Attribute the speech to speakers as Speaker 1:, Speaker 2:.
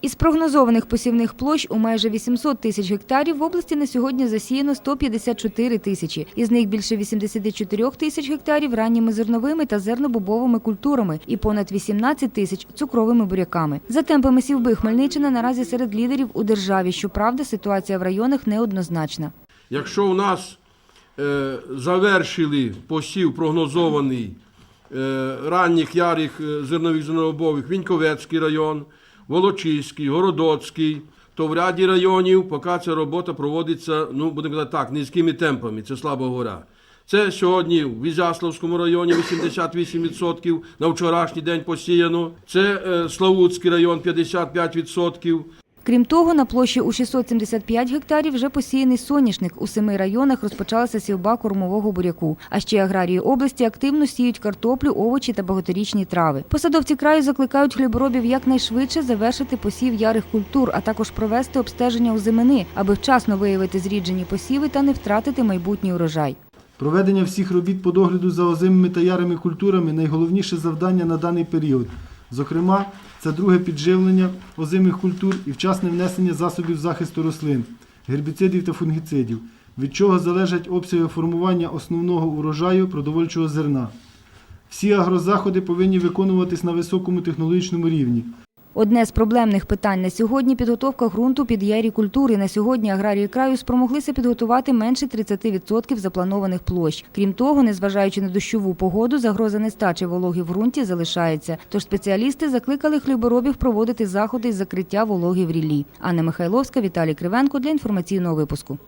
Speaker 1: Із прогнозованих посівних площ у майже 800 тисяч гектарів в області на сьогодні засіяно 154 тисячі. Із них більше 84 тисяч гектарів ранніми зерновими та зернобобовими культурами і понад 18 тисяч цукровими буряками. За темпами сівби Хмельниччина наразі серед лідерів у державі. Щоправда, ситуація в районах неоднозначна.
Speaker 2: Якщо у нас е, завершили посів прогнозований е, ранніх ярих е, зернових зернобових Віньковецький район, Волочиський, Городоцький, то в ряді районів поки ця робота проводиться, ну будемо казати так, низькими темпами, це слабо гора. Це сьогодні в Візяславському районі 88%, на вчорашній день посіяно. Це е, Славутський район 55%.
Speaker 1: Крім того, на площі у 675 гектарів вже посіяний соняшник. У семи районах розпочалася сівба кормового буряку. А ще аграрії області активно сіють картоплю, овочі та багаторічні трави. Посадовці краю закликають хліборобів якнайшвидше завершити посів ярих культур, а також провести обстеження озимини, аби вчасно виявити зріджені посіви та не втратити майбутній урожай.
Speaker 3: Проведення всіх робіт по догляду за озимими та ярими культурами найголовніше завдання на даний період. Зокрема, це друге підживлення озимих культур і вчасне внесення засобів захисту рослин, гербіцидів та фунгіцидів, від чого залежать обсяги формування основного урожаю продовольчого зерна. Всі агрозаходи повинні виконуватись на високому технологічному рівні.
Speaker 1: Одне з проблемних питань на сьогодні підготовка ґрунту під ярі культури. На сьогодні аграрії краю спромоглися підготувати менше 30% запланованих площ. Крім того, незважаючи на дощову погоду, загроза нестачі вологи в ґрунті залишається. Тож спеціалісти закликали хліборобів проводити заходи із закриття вологи в ріллі. Анна Михайловська, Віталій Кривенко для інформаційного випуску.